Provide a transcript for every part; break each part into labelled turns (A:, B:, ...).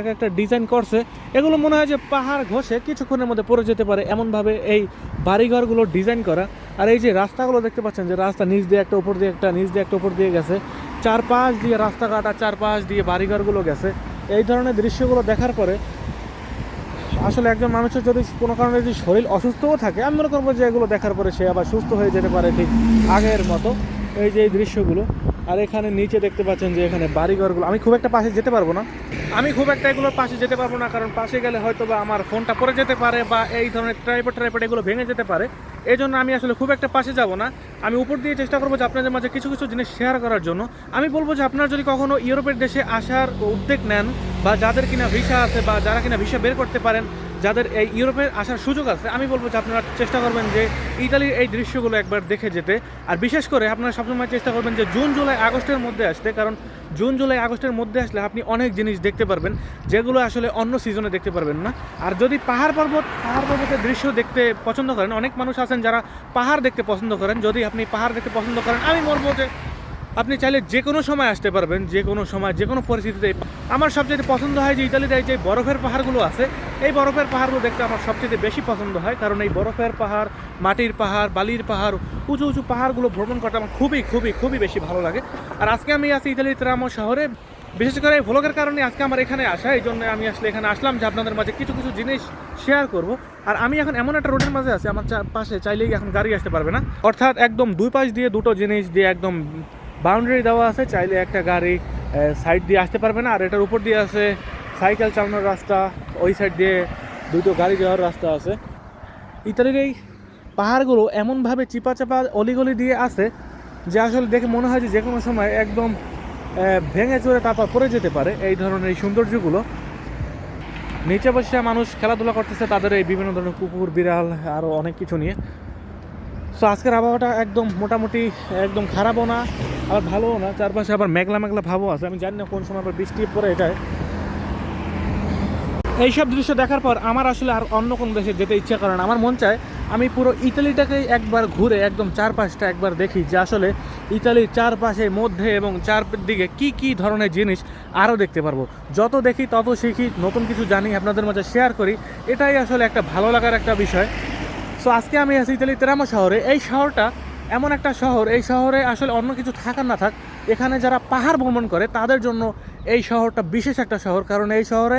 A: এক একটা ডিজাইন করছে, এগুলো মনে হয় যে পাহাড় ঘষে কিছুক্ষণের মধ্যে পড়ে যেতে পারে এমনভাবে এই বাড়িঘরগুলো ডিজাইন করা। আর এই যে রাস্তাগুলো দেখতে পাচ্ছেন যে রাস্তা নিচ দিয়ে একটা উপর দিয়ে একটা, নিচ দিয়ে একটা উপর দিয়ে গেছে। চারপাশ দিয়ে রাস্তাঘাট আর চারপাশ দিয়ে বাড়িঘরগুলো গেছে। এই ধরনের দৃশ্যগুলো দেখার পরে আসলে একজন মানুষের যদি কোনো কারণে যদি শরীর অসুস্থও থাকে, আমি মনে করব যে এগুলো দেখার পরে সে আবার সুস্থ হয়ে যেতে পারে ঠিক আগের মতো। এই যে এই দৃশ্যগুলো আর এখানে নিচে দেখতে পাচ্ছেন যে এখানে বাড়িঘরগুলো, আমি খুব একটা পাশে যেতে পারব না। আমি খুব একটা এগুলোর পাশে যেতে পারব না, কারণ পাশে গেলে হয়তো বা আমার ফোনটা পড়ে যেতে পারে বা এই ধরনের ট্রাইপড ট্রাইপড এগুলো ভেঙে যেতে পারে। এই জন্য আমি আসলে খুব একটা পাশে যাব না। আমি উপর দিয়ে চেষ্টা করব যে আপনাদের মাঝে কিছু কিছু জিনিস শেয়ার করার জন্য। আমি বলব যে আপনারা যদি কখনো ইউরোপের দেশে আসার উদ্যোগ নেন বা যাদের কিনা ভিসা আছে বা যারা কিনা ভিসা বের করতে পারেন যাদের এই ইউরোপে আসার সুযোগ আছে, আমি বলব যে আপনারা চেষ্টা করবেন যে ইতালির এই দৃশ্যগুলো একবার দেখে যেতে। আর বিশেষ করে আপনারা সবসময় চেষ্টা করবেন যে জুন, জুলাই, আগস্টের মধ্যে আসতে, কারণ জুন, জুলাই, আগস্টের মধ্যে আসলে আপনি অনেক জিনিস দেখতে পারবেন, যেগুলো আসলে অন্য সিজনে দেখতে পারবেন না। আর যদি পাহাড় পর্বত, পাহাড় পর্বতের দৃশ্য দেখতে পছন্দ করেন, অনেক মানুষ আছেন যারা পাহাড় দেখতে পছন্দ করেন, যদি আপনি পাহাড় দেখতে পছন্দ করেন, আমি বলব যে আপনি চাইলে যে কোনো সময় আসতে পারবেন, যে কোনো সময়, যে কোনো পরিস্থিতিতে। আমার সবচেয়ে পছন্দ হয় যে ইতালিতে যে বরফের পাহাড়গুলো আছে, এই বরফের পাহাড়গুলো দেখতে আমার সবচেয়ে বেশি পছন্দ হয়, কারণ এই বরফের পাহাড়, মাটির পাহাড়, বালির পাহাড়, উঁচু উঁচু পাহাড়গুলো ভ্রমণ করতে আমার খুবই খুবই খুবই বেশি ভালো লাগে। আর আজকে আমি আছি ইতালির ত্রামো শহরে। বিশেষ করে এই ভ্লগের কারণে আজকে আমার এখানে আসা, এই জন্য আমি আসলে এখানে আসলাম যে আপনাদের মাঝে কিছু কিছু জিনিস শেয়ার করব। আর আমি এখন এমন একটা রোডের মাঝে আছি, আমার পাশে, চাইলেই এখন গাড়ি আসতে পারবে না। অর্থাৎ একদম দুই পাশ দিয়ে দুটো জিনিস দিয়ে একদম বাউন্ডারি দেওয়া আছে, চাইলে একটা গাড়ি সাইড দিয়ে আসতে পারবে না, আর এটার উপর দিয়ে আছে সাইকেল চালানোর রাস্তা, ওই সাইড দিয়ে দুটো গাড়ি যাওয়ার রাস্তা আছে। ইতালির এই পাহাড়গুলো এমনভাবে চিপা চাপা অলিগলি দিয়ে আছে যে আসলে দেখে মনে হয় যে যে কোনো সময় একদম ভেঙে চড়ে তারপর পড়ে যেতে পারে এই ধরনের এই সৌন্দর্যগুলো। নিচে বসে মানুষ খেলাধুলা করতেছে, তাদের এই বিভিন্ন ধরনের কুকুর, বিড়াল আরও অনেক কিছু নিয়ে। সো আজকের আবহাওয়াটা একদম মোটামুটি, একদম খারাপও না, আবার ভালোও না। চারপাশে আবার মেঘলা মেঘলা ভাবও আছে। আমি জানি না কোন সময় আবার বৃষ্টি পড়ে যায় এইসব দৃশ্য দেখার পর আমার আসলে আর অন্য কোনো দেশে যেতে ইচ্ছা করে না। আমার মন চায় আমি পুরো ইতালিটাকে একবার ঘুরে, একদম চারপাশটা একবার দেখি যে আসলে ইতালির চারপাশে মধ্যে এবং চারদিকে কি কি ধরনের জিনিস আরও দেখতে পারব। যত দেখি তত শিখি, নতুন কিছু জানি, আপনাদের মাঝে শেয়ার করি। এটাই আসলে একটা ভালো লাগার একটা বিষয়। সো আজকে আমি আছি ইতালি তেরামো শহরে। এই শহরটা এমন একটা শহর এই শহরে আসলে অন্য কিছু থাকার না থাক এখানে যারা পাহাড় ভ্রমণ করে তাদের জন্য এই শহরটা বিশেষ একটা শহর কারণ এই শহরে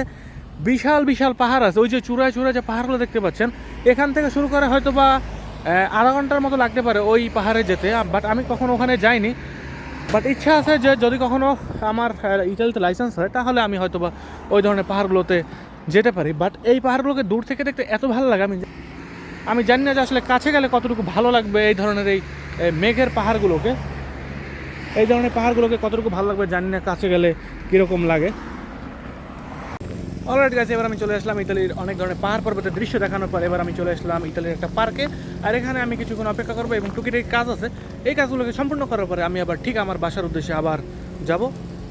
A: বিশাল বিশাল পাহাড় আছে। ওই যে চূড়ায় চূড়ায় যে পাহাড়গুলো দেখতে পাচ্ছেন এখান থেকে শুরু করে হয়তো বা আধা ঘণ্টার মতো লাগতে পারে ওই পাহাড়ে যেতে বাট আমি কখনো ওখানে যাইনি। বাট ইচ্ছা আছে যে যদি কখনো আমার আহ, ইতালিতে লাইসেন্স হয় তাহলে আমি হয়তো বা ওই ধরনের পাহাড়গুলোতে যেতে পারি। বাট এই পাহাড়গুলোকে দূর থেকে দেখতে এত ভালো লাগে আমি আমি জানি না যে আসলে কাছে গেলে কতটুকু ভালো লাগবে এই ধরনের এই মেঘের পাহাড়গুলোকে। এই ধরনের পাহাড়গুলোকে কতটুকু ভালো লাগবে জানি না কাছে গেলে কীরকম লাগে। অলরাইট গাছ এবার আমি চলে আসলাম ইতালির অনেক ধরনের পাহাড় পর্বতের দৃশ্য দেখানোর পর এবার আমি চলে আসলাম ইতালির একটা পার্কে। আর এখানে আমি কিছুক্ষণ অপেক্ষা করব এবং টুকিটাকি কাজ আছে। এই কাজগুলোকে সম্পূর্ণ করার পরে আমি আবার ঠিক আমার বাসার উদ্দেশ্যে আবার যাব।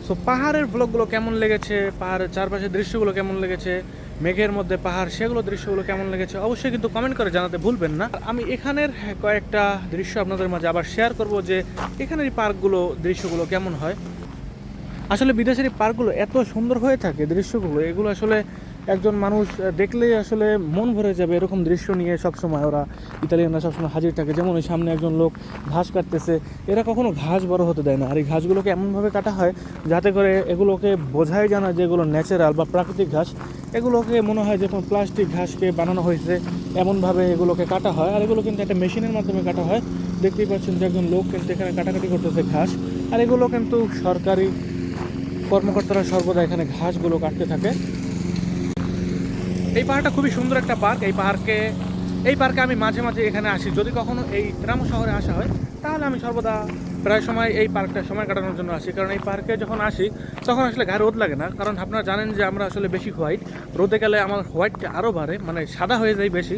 A: সো পাহাড়ের ব্লগগুলো কেমন লেগেছে? পাহাড়ের চারপাশের দৃশ্যগুলো কেমন লেগেছে? মেঘের মধ্যে, পাহাড়, সেগুলো দৃশ্যগুলো কেমন লেগেছে অবশ্যই কিন্তু কমেন্ট করে জানাতে ভুলবেন না। আমি এখানের কয়েকটা দৃশ্য আপনাদের মাঝে আবার শেয়ার করব যে এখানের পার্কগুলো, দৃশ্যগুলো কেমন হয়। আসলে বিদেশের পার্কগুলো এত সুন্দর হয়ে থাকে, দৃশ্যগুলো, এগুলো আসলে একজন মানুষ দেখলেই আসলে মন ভরে যাবে এরকম দৃশ্য নিয়ে সবসময়। ওরা ইতালিয়ানরা সবসময় হাজির থাকে। যেমন ওই সামনে একজন লোক ঘাস কাটতেছে। এরা কখনো ঘাস বড় হতে দেয় না। আর এই ঘাসগুলোকে এমনভাবে কাটা হয় যাতে করে এগুলোকে বোঝাই জানা যে এগুলো ন্যাচারাল বা প্রাকৃতিক ঘাস। এগুলোকে মনে হয় যে প্লাস্টিক ঘাসকে বানানো হয়েছে। এমনভাবে এগুলোকে কাটা হয়। আর এগুলো কিন্তু একটা মেশিনের মাধ্যমে কাটা হয়। দেখতেই পাচ্ছেন যে একজন লোক কিন্তু এখানে কাটাকাটি করতেছে ঘাস। আর এগুলো কিন্তু সরকারি কর্মকর্তারা সর্বদা এখানে ঘাসগুলো কাটতে থাকে। এই পাহাড়টা খুবই সুন্দর একটা পার্ক। এই পার্কে এই পার্কে আমি মাঝে মাঝে এখানে আসি। যদি কখনো এই গ্রাম শহরে আসা হয়, তাহলে আমি সর্বদা প্রায় সময় এই পার্কটা সময় কাটানোর জন্য আসি। কারণ এই পার্কে যখন আসি, তখন আসলে গায়ে রোদ লাগে না। কারণ আপনারা জানেন যে আমরা আসলে বেশি হোয়াইট রোদে গেলে আমার হোয়াইটটা আরও বাড়ে মানে সাদা হয়ে যায় বেশি।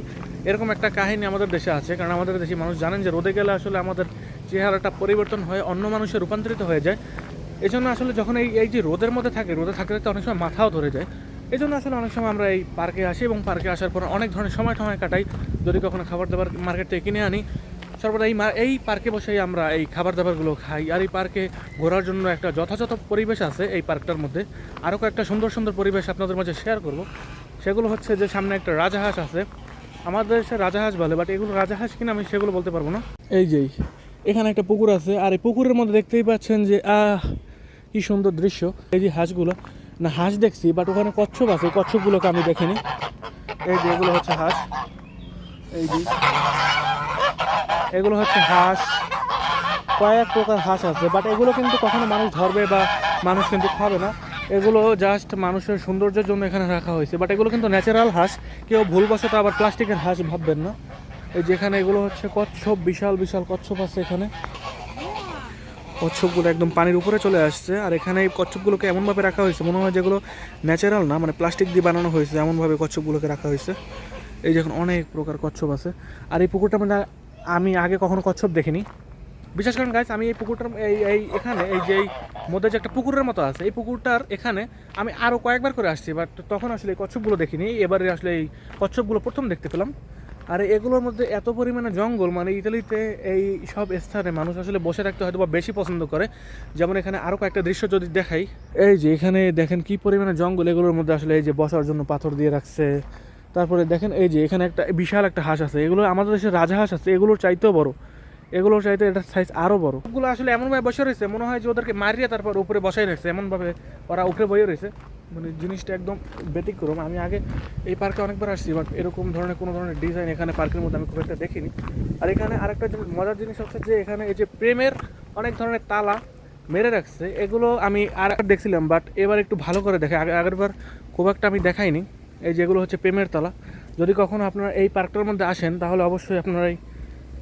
A: এরকম একটা কাহিনী আমাদের দেশে আছে। কারণ আমাদের দেশে মানুষ জানেন যে রোদে গেলে আসলে আমাদের চেহারাটা পরিবর্তন হয়ে অন্য মানুষের রূপান্তরিত হয়ে যায়। এই জন্য আসলে যখন এই এই যে রোদের মধ্যে থাকে, রোদে থাকতে থাকতে অনেক সময় মাথাও ধরে যায়। এই জন্য আসলে অনেক সময় আমরা এই পার্কে আসি এবং পার্কে আসার পর অনেক ধরনের সময় টময় কাটাই। যদি কখনো খাবার দাবার মার্কেট থেকে কিনে আনি, সর্বদা এই এই পার্কে বসেই আমরা এই খাবার দাবারগুলো খাই। আর এই পার্কে ঘোরার জন্য একটা যথাযথ পরিবেশ আছে এই পার্কটার মধ্যে। আরও কয়েকটা সুন্দর সুন্দর পরিবেশ আপনাদের মাঝে শেয়ার করব। সেগুলো হচ্ছে যে সামনে একটা রাজাহাঁস আছে। আমাদের দেশে রাজাহাঁস বলে বাট এগুলো রাজাহাঁস কিনা আমি সেগুলো বলতে পারব না। এই যেই এখানে একটা পুকুর আছে। আর এই পুকুরের মধ্যে দেখতেই পাচ্ছেন যে, আহ, কি সুন্দর দৃশ্য। এই যে হাঁসগুলো না, হাঁস দেখছি বাট ওখানে কচ্ছপ আছে কচ্ছপগুলোকে আমি দেখিনি। এই যে, এগুলো হচ্ছে হাঁস। এই যে, এগুলো হচ্ছে হাঁস। কয়েক প্রকার হাঁস আছে বাট এগুলো কিন্তু কখনো মানুষ ধরবে বা মানুষ কিন্তু খাবে না। এগুলো জাস্ট মানুষের সৌন্দর্যের জন্য এখানে রাখা হয়েছে বাট এগুলো কিন্তু ন্যাচারাল হাঁস। কেউ ভুলবশত আবার প্লাস্টিকের হাঁস ভাববেন না। এই যেখানে এগুলো হচ্ছে কচ্ছপ, বিশাল বিশাল কচ্ছপ আছে এখানে। কচ্ছপগুলো একদম পানির উপরে চলে আসছে। আর এখানে এই কচ্ছপগুলোকে এমনভাবে রাখা হয়েছে, মনে হয় যেগুলো ন্যাচারাল না মানে প্লাস্টিক দিয়ে বানানো হয়েছে, এমনভাবে কচ্ছপগুলোকে রাখা হয়েছে। এই যখন অনেক প্রকার কচ্ছপ আছে। আর এই পুকুরটা মানে আমি আগে কখনো কচ্ছপ দেখিনি। বিশেষ করেন গাছ আমি এই পুকুরটার, এই এই এখানে, এই যে এই মধ্যে যে একটা পুকুরের মতো আছে, এই পুকুরটার এখানে আমি আরও কয়েকবার করে আসছি বাট তখন আসলে এই কচ্ছপগুলো দেখিনি। এবারে আসলে এই কচ্ছপগুলো প্রথম দেখতে পেলাম। আর এগুলোর মধ্যে এত পরিমাণে জঙ্গল মানে ইতালিতে এই সব স্থানে মানুষ আসলে বসে থাকতে হয়তো বা বেশি পছন্দ করে। যেমন এখানে আরও কয়েকটা দৃশ্য যদি দেখাই। এই যে এখানে দেখেন কি পরিমাণে জঙ্গল, এগুলোর মধ্যে আসলে এই যে বসার জন্য পাথর দিয়ে রাখছে। তারপরে দেখেন এই যে এখানে একটা বিশাল একটা হাঁস আছে। এগুলো আমাদের দেশে রাজাহাঁস আছে, এগুলোর চাইতেও বড়। এগুলোর চাইতে এটার সাইজ আরও বড়। ওগুলো আসলে এমনভাবে বসে রয়েছে, মনে হয় যে ওদেরকে মারিয়ে তারপর উপরে বসাই রয়েছে। এমনভাবে ওরা উপরে বয়ে রয়েছে। মানে জিনিসটা একদম ব্যতিক্রম। আমি আগে এই পার্কে অনেকবার আসছি বাট এরকম ধরনের কোনো ধরনের ডিজাইন এখানে পার্কের মধ্যে আমি খুব একটা দেখিনি। আর এখানে আরেকটা মজার জিনিস হচ্ছে যে এখানে এই যে প্রেমের অনেক ধরনের তালা মেরে রাখছে, এগুলো আমি আর দেখছিলাম বাট এবার একটু ভালো করে দেখে, আগে আগেরবার খুব একটা আমি দেখাইনি। এই যেগুলো হচ্ছে প্রেমের তালা। যদি কখনো আপনারা এই পার্কটার মধ্যে আসেন, তাহলে অবশ্যই আপনারা এই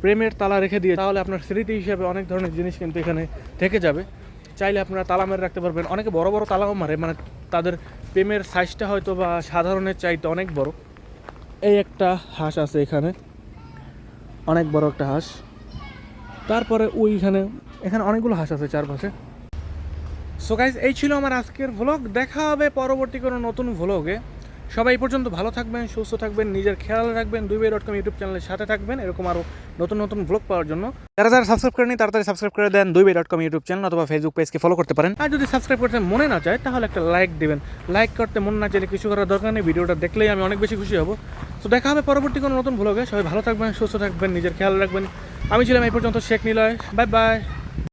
A: প্রেমের তালা রেখে দিয়ে, তাহলে আপনার স্মৃতি হিসাবে অনেক ধরনের জিনিস কিন্তু এখানে থেকে যাবে। চাইলে আপনারা তালা মেরে রাখতে পারবেন। অনেকে বড় বড় তালাও মারে মানে তাদের প্রেমের সাইজটা হয়তো বা সাধারণের চাইতে অনেক বড়। এই একটা হাঁস আছে এখানে, অনেক বড় একটা হাঁস। তারপরে ওইখানে, এখানে অনেকগুলো হাঁস আছে চারপাশে। সো গাইজ এই ছিল আমার আজকের ভ্লগ দেখা হবে পরবর্তী কোনো নতুন ভ্লগে সবাই এই পর্যন্ত ভালো থাকবেন, সুস্থ থাকবেন, নিজের খেয়াল রাখবেন। দুই বাই ডট কম ইউটিউব চ্যানেলের সাথে থাকবেন। এরকম আরও নতুন নতুন ভ্লগ পাওয়ার জন্য। যারা যারা সাবস্ক্রাইব করেনি তাড়াতাড়ি সাবস্ক্রাইব করে দেন। By dot com YouTube channel অথবা ফেসবুক পেজকে ফলো করতে পারেন। আর যদি সাবস্ক্রাইব করতে মনে না চায়, তাহলে একটা লাইক দেবেন। লাইক করতে মন না চাইলে কিছু করার দরকার নেই। ভিডিওটা দেখলেই আমি অনেক বেশি খুশি হব। তো দেখা হবে পরবর্তী কোনো নতুন ভ্লগে সবাই ভালো থাকবেন, সুস্থ থাকবেন, নিজের খেয়াল রাখবেন। আমি ছিলাম এই পর্যন্ত শেখ নিলয়। Bye bye